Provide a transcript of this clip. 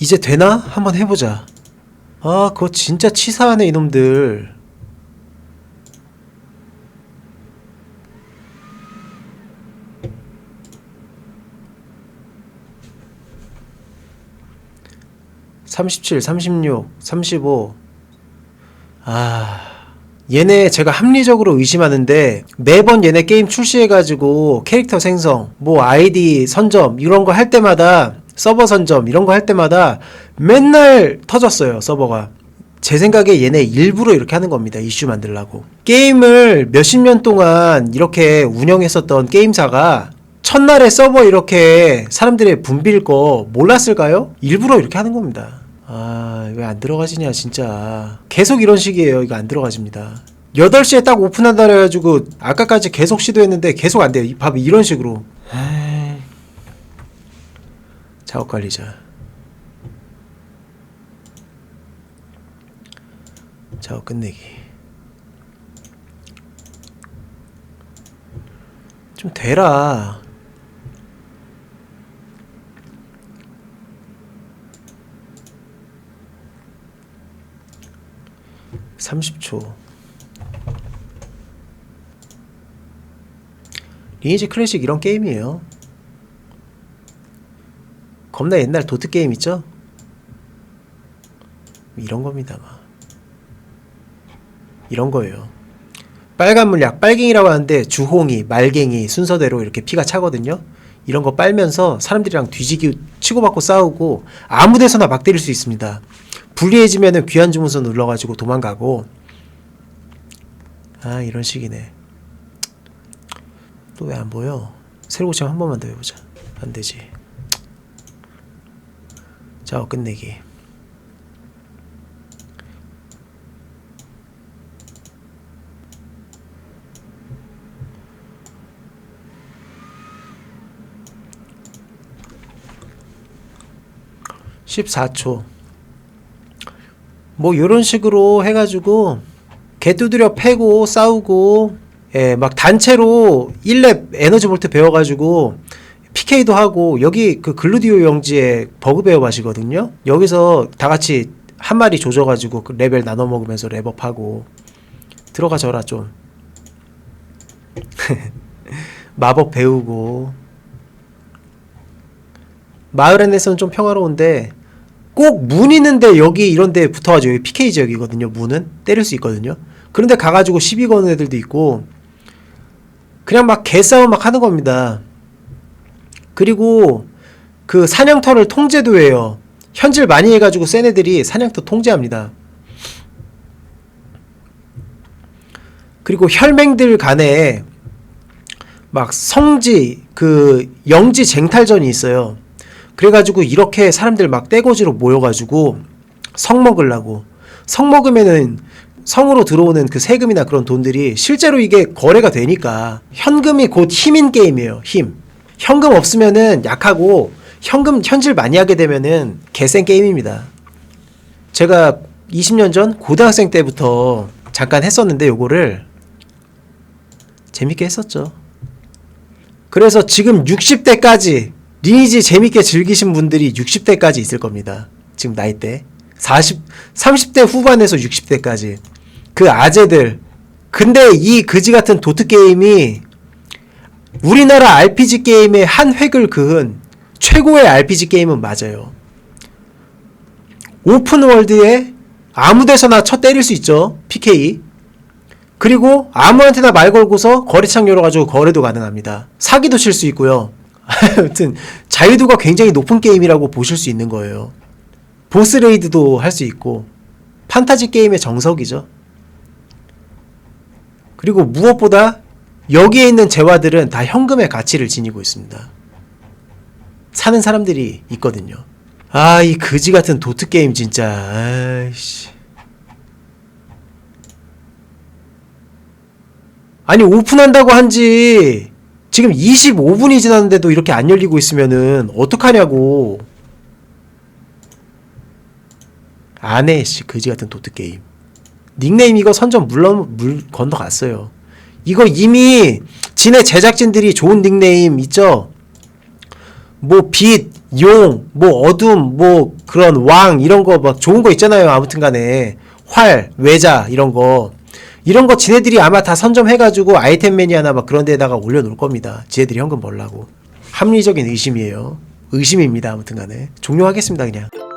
이제 되나? 한번 해보자. 아, 그거 진짜 치사하네, 이놈들. 삼십칠, 삼십육, 삼십오. 아, 얘네 제가 합리적으로 의심하는데 매번 얘네 게임 출시해가지고 캐릭터 생성, 뭐 아이디 선점 이런 거 할 때마다 서버 선점 이런 거 할 때마다 맨날 터졌어요 서버가. 제 생각에 얘네 일부러 이렇게 하는 겁니다 이슈 만들라고. 게임을 몇십 년 동안 이렇게 운영했었던 게임사가 첫날에 서버 이렇게 사람들이 붐빌 거 몰랐을까요? 일부러 이렇게 하는 겁니다. 아, 왜 안 들어가지냐, 진짜. 계속 이런 식이에요. 이거 안 들어가집니다. 8시에 딱 오픈한다 그래가지고, 아까까지 계속 시도했는데 계속 안 돼요. 이- 봐봐, 이런 식으로. 에이. 작업 관리자. 작업 끝내기. 좀 되라. 삼십 초 리니지 클래식 이런 게임이에요. 겁나 옛날 도트 게임 있죠? 이런 겁니다, 막. 이런 거예요. 빨간 물약, 빨갱이라고 하는데 주홍이, 말갱이 순서대로 이렇게 피가 차거든요. 이런 거 빨면서 사람들이랑 뒤지기 치고받고 싸우고 아무 데서나 막 때릴 수 있습니다. 불리해지면은 귀한 주문서 눌러가지고 도망가고 아 이런 식이네. 또 왜 안 보여? 새로 고침 한 번만 더 해보자. 안 되지. 자 끝내기. (14초) 뭐 요런 식으로 해가지고 개 두드려 패고 싸우고 예, 막 단체로 1렙 에너지 볼트 배워가지고 PK도 하고 여기 그 글루디오 영지에 버그 배워가시거든요. 여기서 다 같이 한 마리 조져가지고 그 레벨 나눠 먹으면서 랩업하고 들어가 져라 좀 마법 배우고 마을 안에서는 좀 평화로운데 꼭 문 있는데 여기 이런 데 붙어가지고 여기 PK 지역이거든요. 문은 때릴 수 있거든요. 그런데 가가지고 시비 거는 애들도 있고 그냥 막 개싸움 막 하는 겁니다. 그리고 그 사냥터를 통제도 해요. 현질 많이 해가지고 센 애들이 사냥터 통제합니다. 그리고 혈맹들 간에 막 성지 그 영지 쟁탈전이 있어요. 그래가지고 이렇게 사람들 막 떼거지로 모여가지고 성 먹으려고 성 먹으면은 성으로 들어오는 그 세금이나 그런 돈들이 실제로 이게 거래가 되니까 현금이 곧 힘인 게임이에요. 힘. 현금 없으면은 약하고 현금 현질 많이 하게 되면은 개센 게임입니다. 제가 20년 전 고등학생 때부터 잠깐 했었는데 요거를 재밌게 했었죠. 그래서 지금 60대까지 리니지 재밌게 즐기신 분들이 60대까지 있을 겁니다. 지금 나이 대. 40, 30대 후반에서 60대까지. 그 아재들. 근데 이 그지 같은 도트 게임이 우리나라 RPG 게임의 한 획을 그은 최고의 RPG 게임은 맞아요. 오픈 월드에 아무 데서나 쳐 때릴 수 있죠. PK. 그리고 아무한테나 말 걸고서 거래창 열어가지고 거래도 가능합니다. 사기도 칠 수 있고요. 하여튼 자유도가 굉장히 높은 게임이라고 보실 수 있는 거예요. 보스 레이드도 할 수 있고 판타지 게임의 정석이죠. 그리고 무엇보다 여기에 있는 재화들은 다 현금의 가치를 지니고 있습니다. 사는 사람들이 있거든요. 아, 이 그지 같은 도트 게임 진짜. 아이씨. 아니 오픈한다고 한지 지금 25분이 지났는데도 이렇게 안 열리고 있으면은 어떡하냐고. 안해 씨 그지 같은 도트 게임. 닉네임 이거 선점 물론 물 건너갔어요. 이거 이미 지네 제작진들이 좋은 닉네임 있죠? 뭐 빛, 용, 뭐 어둠, 뭐 그런 왕 이런 거 막 좋은 거 있잖아요. 아무튼 간에 활, 외자 이런 거 이런 거 지네들이 아마 다 선점해가지고 아이템 매니아나 막 그런 데다가 올려놓을 겁니다. 지네들이 현금 벌라고 합리적인 의심이에요. 의심입니다. 아무튼 간에 종료하겠습니다. 그냥.